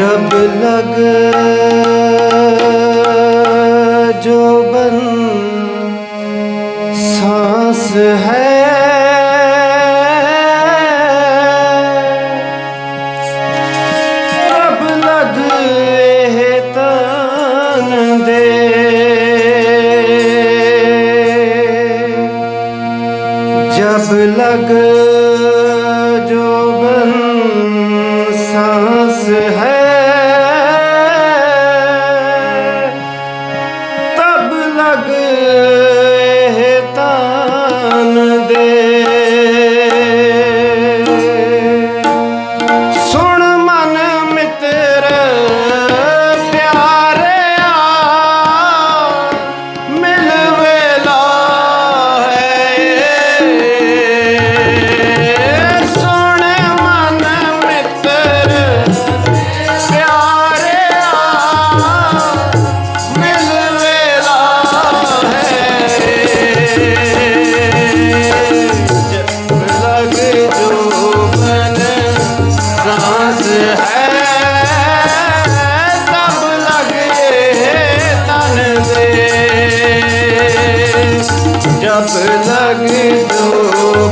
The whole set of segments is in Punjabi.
जब लग जो बन सांस है जब लग जो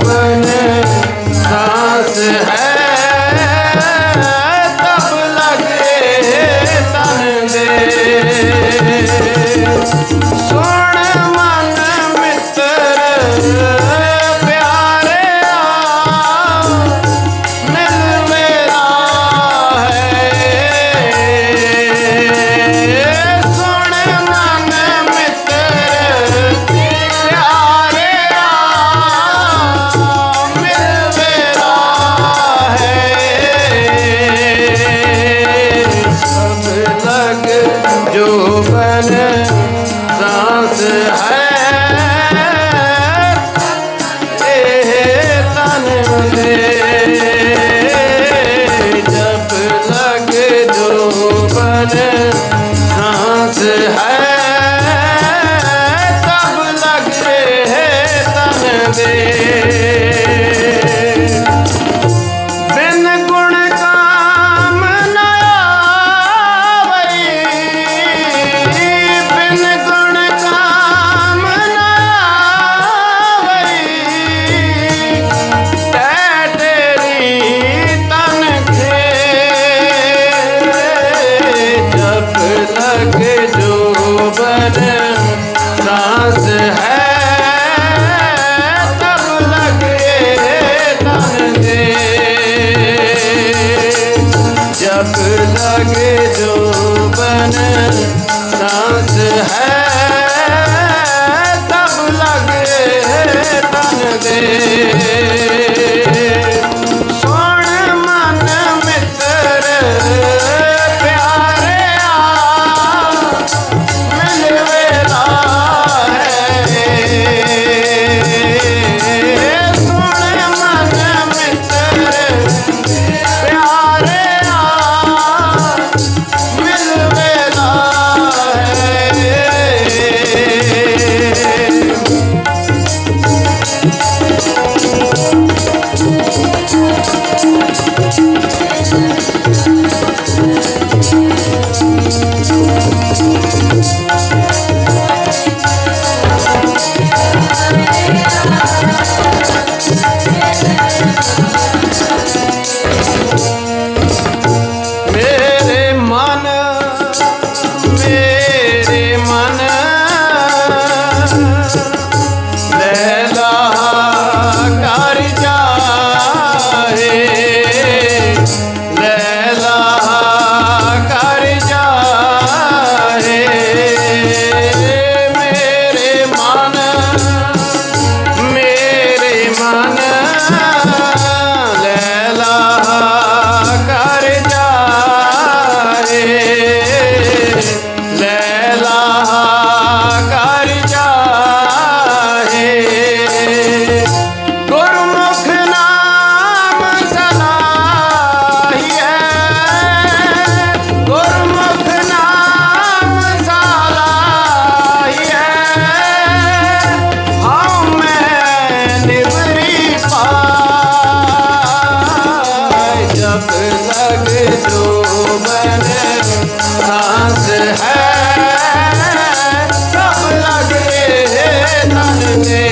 ਹੈ ਸਭ ਲਗੇ ਤਨ ਤੇ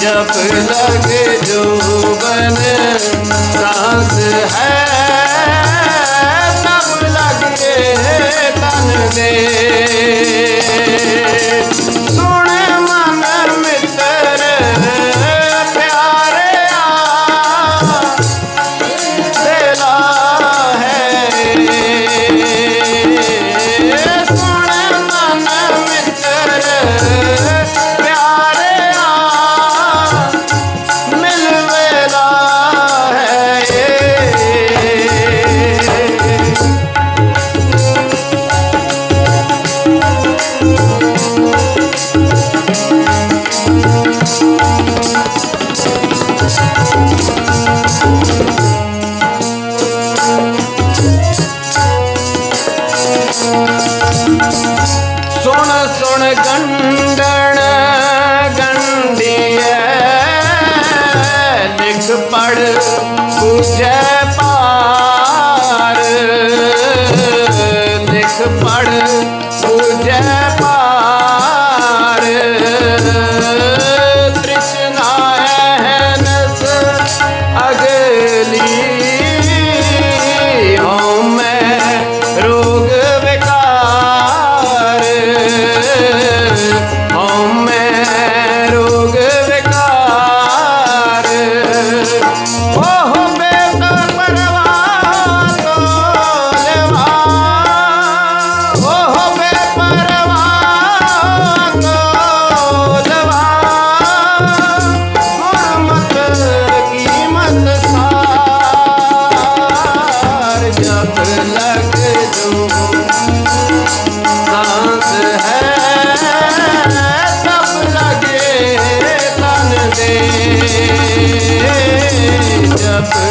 ਜਬ ਲਗੇ ਜੋਬਨ ਸਾਸ ਹੈ ਸਭ ਲਗੇ ਤਨ ਤੇ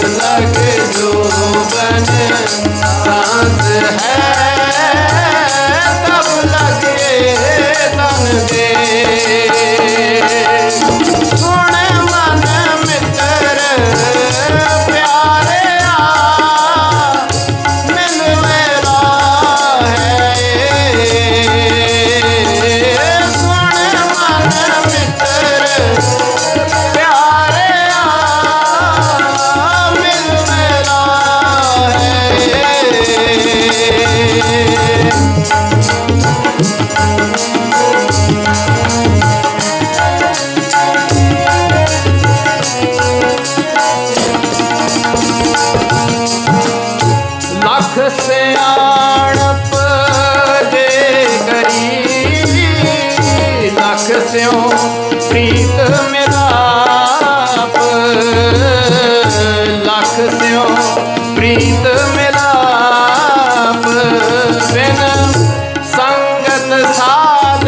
life is ਸਿਉ ਪ੍ਰੀਤ ਮੇਰਾ ਆਪ। ਲਖ ਪ੍ਰੀਤ ਮੇਰਾ ਆਪ। ਸਾਧ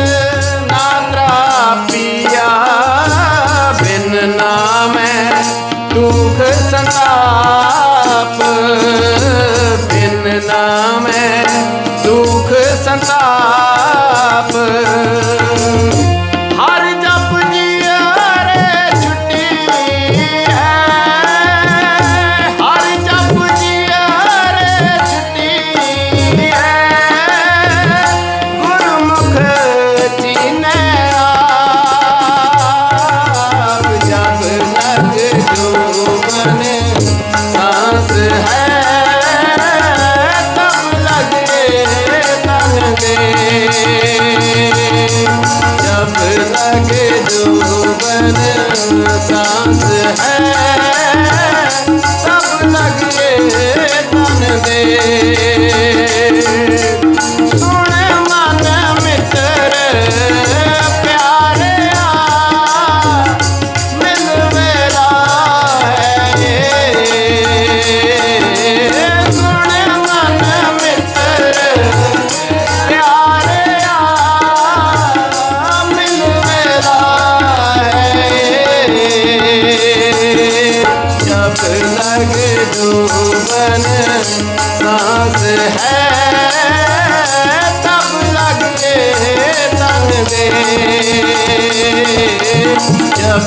ਨਾ ਤਰਾਪੀਆ। ਬਿਨ ਨਾਮੈ ਦੁਖ ਸੰਤਾਪ। ਬਿਨ ਨਾਮੈ ਦੁਖ ਸੰਤਾਪ। सांस है सब लगे तन दे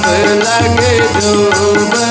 प्यास लगे जो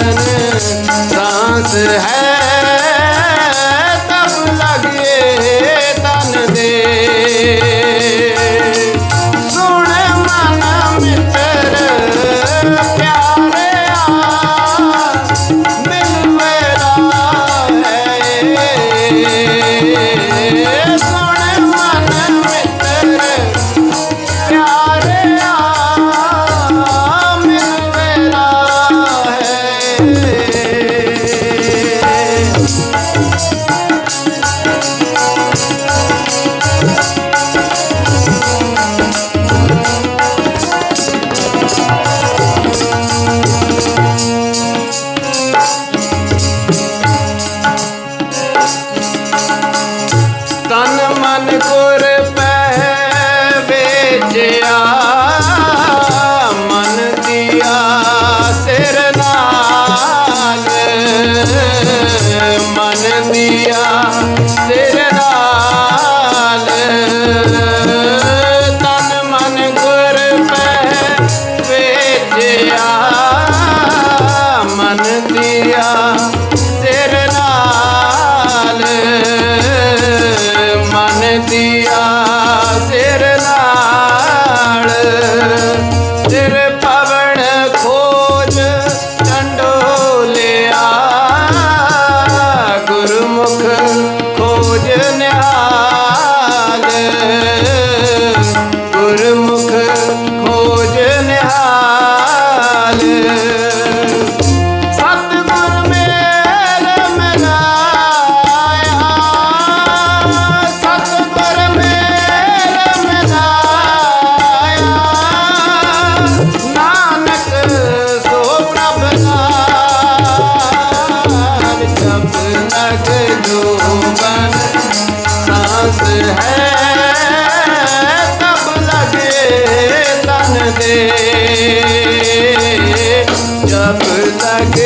ਤਨ ਦੇ